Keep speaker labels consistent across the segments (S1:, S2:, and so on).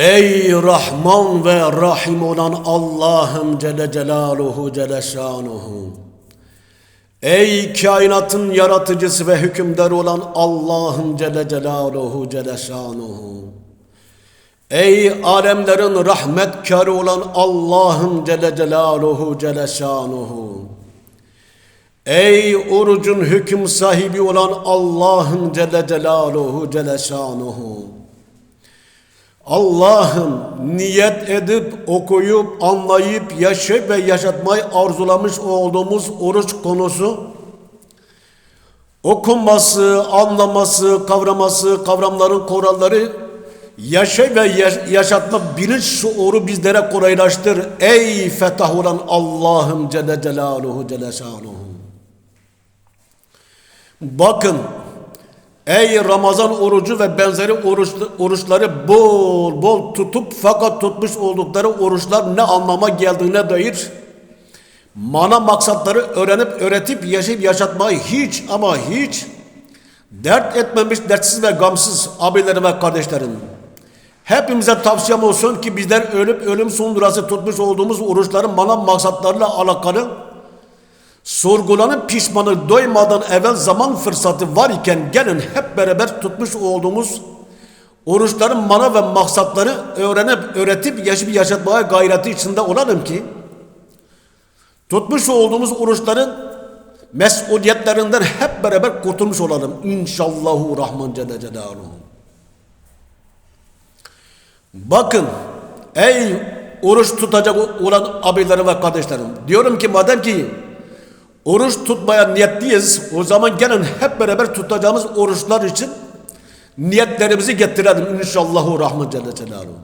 S1: Ey Rahman ve Rahim olan Allah'ım Celle Celaluhu Celle Şanuhu. Ey kainatın yaratıcısı ve hükümdar olan Allah'ım Celle Celaluhu Celle Şanuhu. Ey alemlerin rahmetkarı olan Allah'ım Celle Celaluhu Celle Şanuhu. Ey orucun hüküm sahibi olan Allah'ım Celle Celaluhu Celle Şanuhu. Allah'ım niyet edip okuyup anlayıp yaşayıp ve yaşatmayı arzulamış olduğumuz oruç konusu okunması, anlaması, kavraması, kavramların kuralları yaşay ve yaş- yaşatma bilinç şuuru bizlere kolaylaştır. Ey fetah olan Allah'ım Celle Celaluhu Celle Şanuhu. Bakın Ey Ramazan orucu ve benzeri oruç, oruçları bol bol tutup fakat tutmuş oldukları oruçlar ne anlama geldiğine dair mana maksatları öğrenip öğretip yaşayıp yaşatmayı hiç ama hiç dert etmemiş dertsiz ve gamsız abilerim ve kardeşlerim. Hepimize tavsiyem olsun ki bizler ölüp ölüm sondurası tutmuş olduğumuz oruçların mana maksatlarıyla alakalı sorgulanıp pişmanı doymadan evvel zaman fırsatı var iken gelin hep beraber tutmuş olduğumuz oruçların mana ve maksatları öğrenip öğretip yaşayıp yaşatmaya gayreti içinde olalım ki tutmuş olduğumuz oruçların mesuliyetlerinden hep beraber kurtulmuş olalım. İnşallahu Rahman Celle Celaluhu. Bakın ey oruç tutacak olan abilerim ve kardeşlerim diyorum ki madem ki Oruç tutmaya niyetliyiz. O zaman gelin hep beraber tutacağımız oruçlar için niyetlerimizi getirelim inşallahu rahman celle celaluhu.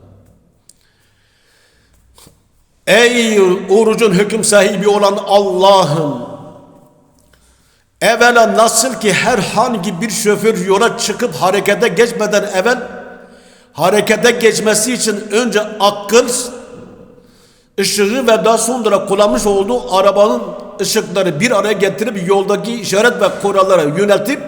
S1: Ey orucun hüküm sahibi olan Allah'ım evvela nasıl ki herhangi bir şoför yola çıkıp harekete geçmeden evvel harekete geçmesi için önce akıl ışığı ve daha sonra kullanmış olduğu arabanın ışıkları bir araya getirip yoldaki işaret ve kurallara yöneltip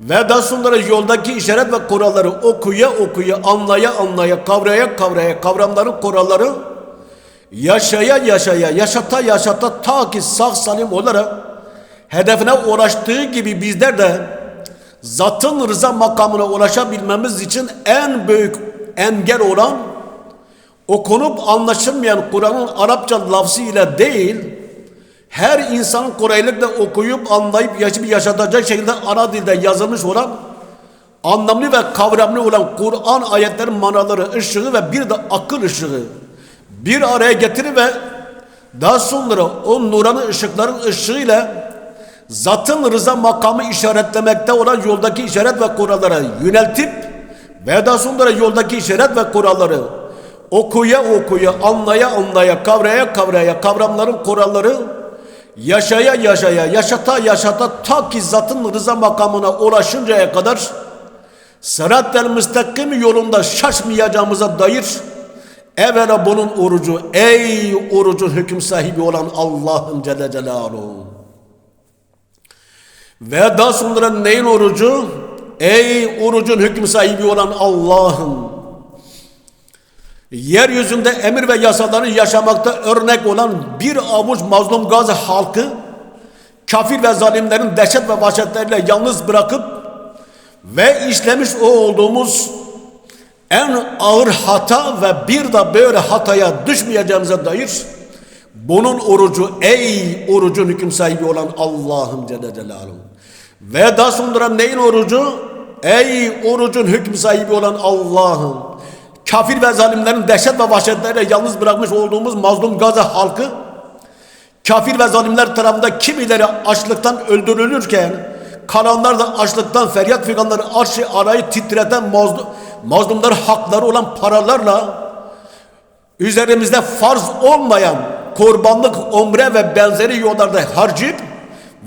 S1: ve daha sonra yoldaki işaret ve kuralları okuya okuya, anlaya anlaya, kavraya kavraya, kavramların kuralları yaşaya yaşaya, yaşata yaşata ta ki sağ salim olarak hedefine ulaştığı gibi bizler de zatın rıza makamına ulaşabilmemiz için en büyük engel olan okunup anlaşılmayan Kur'an'ın Arapça lafzı ile değil, her insanın kolaylıkla okuyup anlayıp yaşayıp yaşatacak şekilde ana dilde yazılmış olan anlamlı ve kavramlı olan Kur'an ayetlerin manaları, ışığı ve bir de akıl ışığı. Bir araya getirir ve daha sonra o nuranı ışıkların ışığıyla zatın rıza makamı işaretlemekte olan yoldaki işaret ve kurallara yöneltip ve daha sonra yoldaki işaret ve kuralları okuya okuya, anlaya anlaya, kavraya kavraya, kavramların kuralları yaşaya yaşaya, yaşata yaşata ta ki zatın rıza makamına ulaşıncaya kadar sırat- el müstakim yolunda şaşmayacağımıza dair evvela bunun orucu, ey orucun hüküm sahibi olan Allah'ın Celle Celaluhu. Ve daha sonra neyin orucu? Ey orucun hüküm sahibi olan Allah'ın yeryüzünde emir ve yasaları yaşamakta örnek olan bir avuç mazlum gazi halkı kafir ve zalimlerin dehşet ve vahşetleriyle yalnız bırakıp ve işlemiş o olduğumuz en ağır hata ve bir de böyle hataya düşmeyeceğimize dair bunun orucu ey orucun hüküm sahibi olan Allah'ım Celle Celaluhu. Ve daha sonra neyin orucu? Ey orucun hüküm sahibi olan Allah'ım kafir ve zalimlerin dehşet ve vahşetleriyle yalnız bırakmış olduğumuz mazlum Gaza halkı kafir ve zalimler tarafında kimileri açlıktan öldürülürken kalanlar da açlıktan feryat figanları arşı arayı titreten mazlum, mazlumlar hakları olan paralarla üzerimizde farz olmayan kurbanlık, umre ve benzeri yollarda harcayıp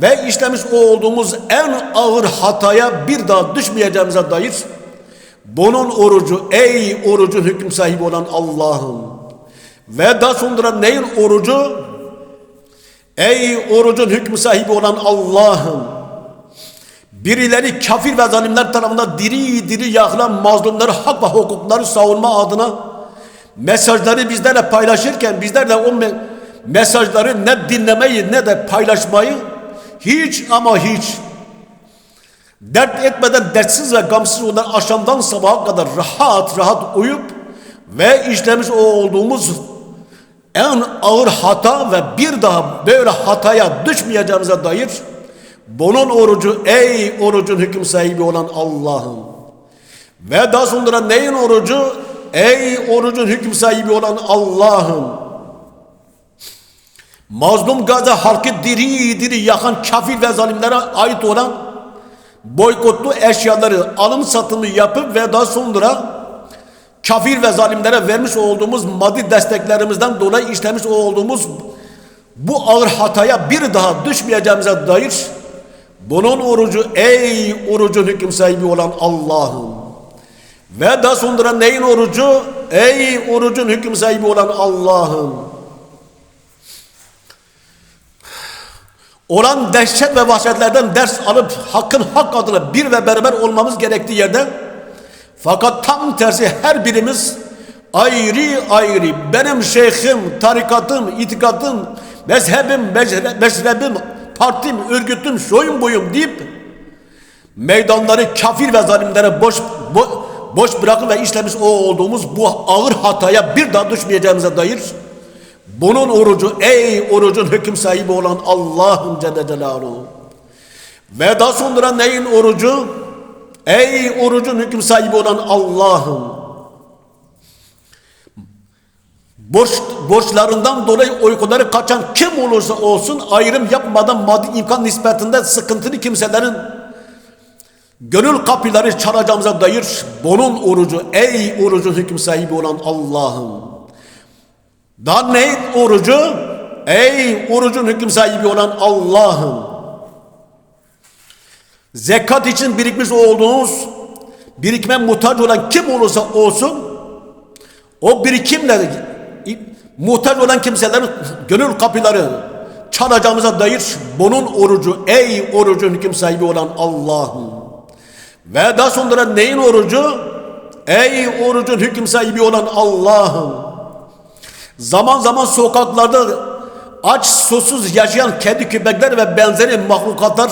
S1: ve işlemiş olduğumuz en ağır hataya bir daha düşmeyeceğimize dair bunun orucu ey orucun hüküm sahibi olan Allah'ım. Ve daha sonra neyin orucu? Ey orucun hükmü sahibi olan Allah'ım. birileri kafir ve zalimler tarafından diri diri yakılan mazlumları, hak ve hukukları savunma adına mesajları bizlerle paylaşırken bizler de o me- mesajları ne dinlemeyi ne de paylaşmayı hiç ama hiç dert etmeden dertsiz ve gamsız olan akşamdan sabaha kadar rahat rahat uyup ve işlemiş o olduğumuz en ağır hata ve bir daha böyle hataya düşmeyeceğimize dair bunun orucu ey orucun hüküm sahibi olan Allah'ım. Ve daha sonra neyin orucu? Ey orucun hüküm sahibi olan Allah'ım. Mazlum Gazze halkı diri diri yakan kafir ve zalimlere ait olan boykotlu eşyaları alım satımı yapıp ve daha sonra kafir ve zalimlere vermiş olduğumuz maddi desteklerimizden dolayı işlemiş olduğumuz bu ağır hataya bir daha düşmeyeceğimize dair bunun orucu ey orucun hüküm sahibi olan Allah'ım. Ve daha sonra neyin orucu? Ey orucun hüküm sahibi olan Allah'ım olan dehşet ve vahşetlerden ders alıp hakkın hak adına bir ve beraber olmamız gerektiği yerde fakat tam tersi her birimiz ayrı ayrı benim şeyhim, tarikatım, itikadım, mezhebim, mezhe- mezhebim, partim, örgütüm, şoyum boyum deyip meydanları kafir ve zalimlere boş bo- boş bırakıp ve işlemiş o olduğumuz bu ağır hataya bir daha düşmeyeceğimize dair bunun orucu ey orucun hüküm sahibi olan Allah'ım Celle Celaluhu. Ve daha sonra neyin orucu? Ey orucun hüküm sahibi olan Allah'ım. Borç, borçlarından dolayı uykuları kaçan kim olursa olsun ayrım yapmadan maddi imkan nispetinde sıkıntılı kimselerin gönül kapıları çalacağımıza dair bunun orucu ey orucun hüküm sahibi olan Allah'ım. Daha ne orucu? Ey orucun hüküm sahibi olan Allah'ım. Zekat için birikmiş olduğunuz, birikme muhtaç olan kim olursa olsun, o birikimle muhtaç olan kimselerin gönül kapıları çalacağımıza dair bunun orucu, ey orucun hüküm sahibi olan Allah'ım. Ve daha sonra neyin orucu? Ey orucun hüküm sahibi olan Allah'ım. Zaman zaman sokaklarda aç susuz yaşayan kedi köpekler ve benzeri mahlukatlar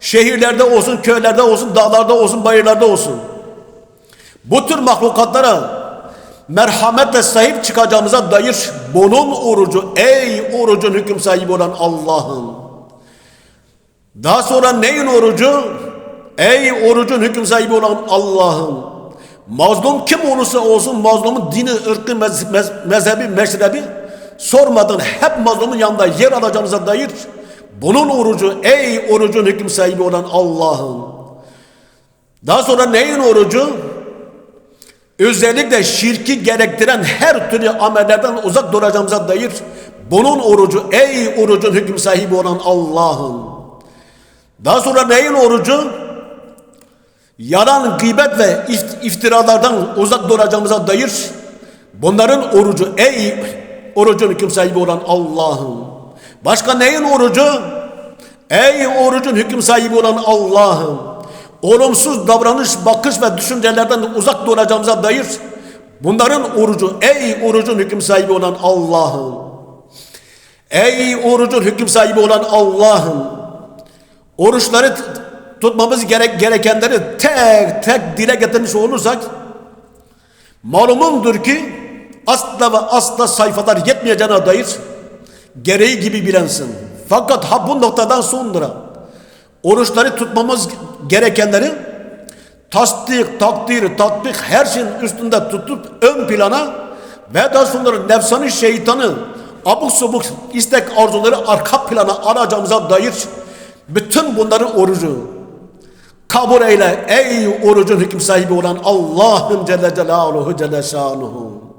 S1: şehirlerde olsun, köylerde olsun, dağlarda olsun, bayırlarda olsun. Bu tür mahlukatlara merhametle sahip çıkacağımıza dair bunun orucu, ey orucun hüküm sahibi olan Allah'ım. Daha sonra neyin orucu? Ey orucun hüküm sahibi olan Allah'ım. Mazlum kim olursa olsun mazlumun dini, ırkı, mez, mez, mezhebi, meşrebi sormadan hep mazlumun yanında yer alacağımıza dair bunun orucu ey orucun hüküm sahibi olan Allah'ım. Daha sonra neyin orucu? Özellikle şirki gerektiren her türlü amellerden uzak duracağımıza dair bunun orucu ey orucun hüküm sahibi olan Allah'ım. Daha sonra neyin orucu? Yalan, gıybet ve ift- iftiralardan uzak duracağımıza dair bunların orucu ey orucun hüküm sahibi olan Allah'ım. Başka neyin orucu? Ey orucun hüküm sahibi olan Allah'ım. Olumsuz davranış, bakış ve düşüncelerden uzak duracağımıza dair bunların orucu ey orucun hüküm sahibi olan Allah'ım. Ey orucun hüküm sahibi olan Allah'ım. Oruçları tutmamız gerek gerekenleri tek tek dile getirmiş olursak malumundur ki asla ve asla sayfalar yetmeyeceğine dair gereği gibi bilensin. Fakat ha bu noktadan sonra oruçları tutmamız gerekenleri tasdik, takdir, tatbik her şeyin üstünde tutup ön plana ve daha sonra nefsani şeytanı abuk subuk istek arzuları arka plana alacağımıza dair bütün bunların orucu kabul eyle ey orucun hüküm sahibi olan Allah'ım Celle Celaluhu Celle Şanuhu.